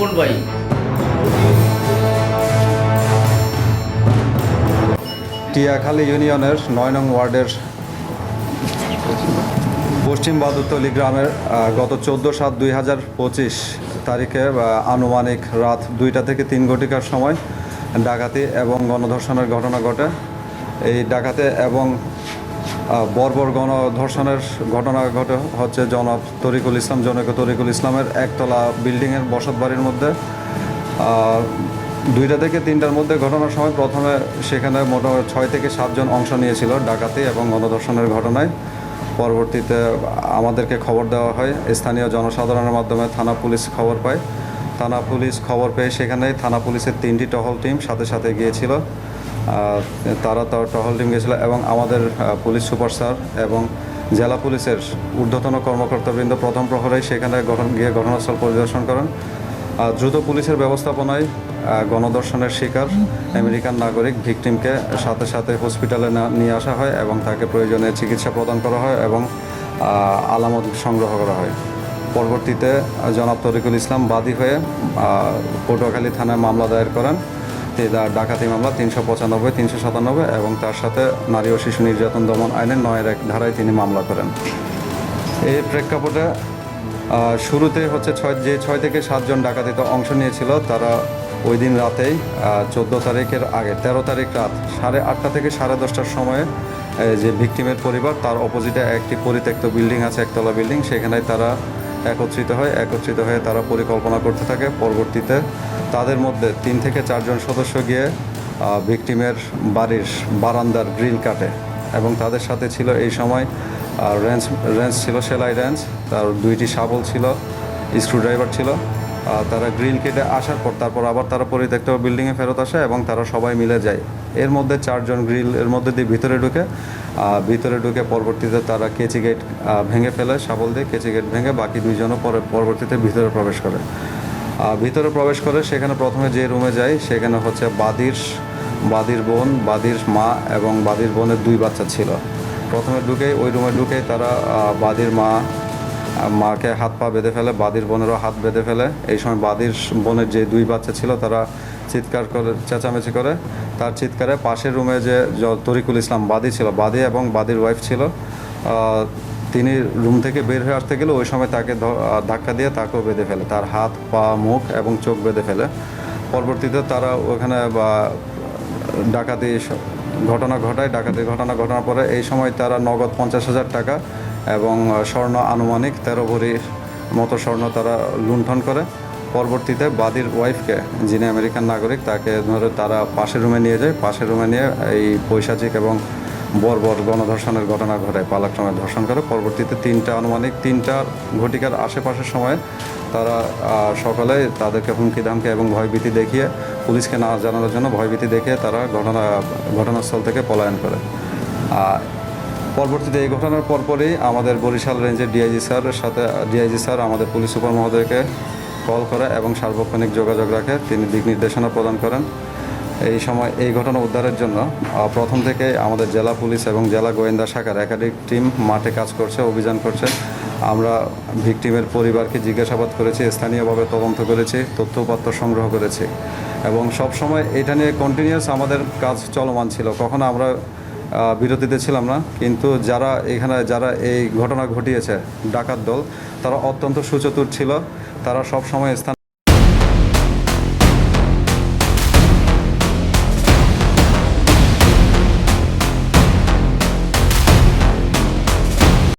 কোন ভাই? টিয়াখালী ইউনিয়নের নয় নং ওয়ার্ডের পশ্চিম বাদুতলি গ্রামের গত চোদ্দ সাত দুই হাজার পঁচিশ তারিখে আনুমানিক রাত দুইটা থেকে তিন ঘটিকার সময় ডাকাতি এবং গণধর্ষণের ঘটনা ঘটে। এই ডাকাতে এবং বর্বর গণধর্ষণের ঘটনা ঘটে হচ্ছে জনাব তরিকুল ইসলাম, জনক তরিকুল ইসলামের একতলা বিল্ডিংয়ের বসত বাড়ির মধ্যে। দুইটা থেকে তিনটার মধ্যে ঘটনার সময় প্রথমে সেখানে মোটামুটি ছয় থেকে সাতজন অংশ নিয়েছিল ডাকাতি এবং গণধর্ষণের ঘটনায়। পরবর্তীতে আমাদেরকে খবর দেওয়া হয়, স্থানীয় জনসাধারণের মাধ্যমে থানা পুলিশ খবর পায়। থানা পুলিশ খবর পেয়ে সেখানে থানা পুলিশের তিনটি টহল টিম সাথে সাথে গিয়েছিল। তারা তার টহল টিম গিয়েছিল এবং আমাদের পুলিশ সুপার স্যার এবং জেলা পুলিশের ঊর্ধ্বতন কর্মকর্তাবৃন্দ প্রথম প্রহরেই সেখানে গিয়ে ঘটনাস্থল পরিদর্শন করেন। দ্রুত পুলিশের ব্যবস্থাপনায় গণদর্শনের শিকার আমেরিকান নাগরিক ভিকটিমকে সাথে সাথে হসপিটালে নিয়ে আসা হয় এবং তাকে প্রয়োজনে চিকিৎসা প্রদান করা হয় এবং আলামত সংগ্রহ করা হয়। পরবর্তীতে জনাব তরিকুল ইসলাম বাদী হয়ে পটুয়াখালী থানায় মামলা দায়ের করেন। ডাকাতি মামলা তিনশো পঁচানব্বই, তিনশো সাতানব্বই এবং তার সাথে নারী ও শিশু নির্যাতন দমন আইনের নয়ের এক ধারায় তিনি মামলা করেন। এই প্রেক্ষাপটে শুরুতে হচ্ছে ছয় যে ছয় থেকে সাতজন ডাকাতিতে অংশ নিয়েছিল, তারা ওই দিন রাতেই চোদ্দ তারিখের আগে, তেরো তারিখ রাত সাড়ে আটটা থেকে সাড়ে দশটার সময়ে যে ভিকটিমের পরিবার, তার অপোজিটে একটি পরিত্যক্ত বিল্ডিং আছে, একতলা বিল্ডিং, সেখানে তারা একত্রিত হয়, একত্রিত হয়ে তারা পরিকল্পনা করতে থাকে। পরবর্তীতে তাদের মধ্যে তিন থেকে চারজন সদস্য গিয়ে ভিকটিমের বাড়ির বারান্দার গ্রিল কাটে এবং তাদের সাথে ছিল এই সময় রেঞ্জ রেঞ্জ ছিল, সেলাই রেঞ্জ তার দুইটি শাবল ছিল স্ক্রুড্রাইভার ছিল তারা গ্রিল কেটে আসার পর তারপর আবার তারা পরিত্যক্ত বিল্ডিংয়ে ফেরত আসে এবং তারা সবাই মিলে যায়। এর মধ্যে চারজন গ্রিল, এর মধ্যে দিয়ে ভিতরে ঢুকে ভিতরে ঢুকে পরবর্তীতে তারা কেচি গেট ভেঙে ফেলে, শাবল দিয়ে কেচি গেট ভেঙে বাকি দুইজনও পরে, পরবর্তীতে ভিতরে প্রবেশ করে। ভিতরে প্রবেশ করে সেখানে প্রথমে যে রুমে যায়, সেখানে হচ্ছে বাদির বাদির বোন, বাদির মা এবং বাদির বোনের দুই বাচ্চা ছিল। প্রথমে ঢুকেই, ওই রুমে ঢুকেই তারা বাদির মা, মাকে হাত পা বেঁধে ফেলে, বাদির বোনেরও হাত বেঁধে ফেলে। এই সময় বাদির বোনের যে দুই বাচ্চা ছিল, তারা চিৎকার করে, চেঁচামেচি করে। তার চিৎকারে পাশের রুমে যে তরিকুল ইসলাম বাদী ছিল, বাদী এবং বাদির ওয়াইফ ছিল তিনি রুম থেকে বের হয়ে আসতে গেলে ওই সময় তাকে ধাক্কা দিয়ে তাকেও বেঁধে ফেলে। তার হাত, পা, মুখ এবং চোখ বেঁধে ফেলে। পরবর্তীতে তারা ওখানে বা, ডাকাতি ঘটনা ঘটায়। ডাকাতি ঘটনা ঘটনার পরে এই সময় তারা নগদ পঞ্চাশ হাজার টাকা এবং স্বর্ণ আনুমানিক তেরো ভরির মতো স্বর্ণ তারা লুণ্ঠন করে। পরবর্তীতে বাদির ওয়াইফকে, যিনি আমেরিকান নাগরিক, তাকে ধরে তারা পাশের রুমে নিয়ে যায়। পাশের রুমে নিয়ে এই পৈশাচিক এবং বর্বর গণধর্ষণের ঘটনা ঘটায়। পালাক্রমে ধর্ষণ করে। পরবর্তীতে তিনটা আনুমানিক, তিনটা ঘটিকার আশেপাশের সময় তারা সকালে তাদেরকে হুমকি ধামকি এবং ভয়ভীতি দেখিয়ে পুলিশকে না জানানোর জন্য ভয়ভীতি দেখিয়ে তারা ঘটনা, ঘটনাস্থল থেকে পলায়ন করে। পরবর্তীতে এই ঘটনার পরপরই আমাদের বরিশাল রেঞ্জের ডিআইজি স্যারের সাথে, ডিআইজি স্যার আমাদের পুলিশ সুপার মহোদয়কে কল করে এবং সার্বক্ষণিক যোগাযোগ রাখে। তিনি দিক নির্দেশনা প্রদান করেন। এই সময়, এই ঘটনা উদ্ধারের জন্য প্রথম থেকে আমাদের জেলা পুলিশ এবং জেলা গোয়েন্দা শাখার একাধিক টিম মাঠে কাজ করছে, অভিযান করছে। আমরা ভিকটিমের পরিবারকে জিজ্ঞাসাবাদ করেছি, স্থানীয়ভাবে তদন্ত করেছি, তথ্যপত্র সংগ্রহ করেছি এবং সব সময় এটা নিয়ে কন্টিনিউয়াস আমাদের কাজ চলমান ছিল। কখনো আমরা বিরতিতে ছিলাম না, কিন্তু যারা এখানে, যারা এই ঘটনা ঘটিয়েছে, ডাকাত দল, তারা অত্যন্ত সুচতুর ছিল। তারা সব সময় স্থান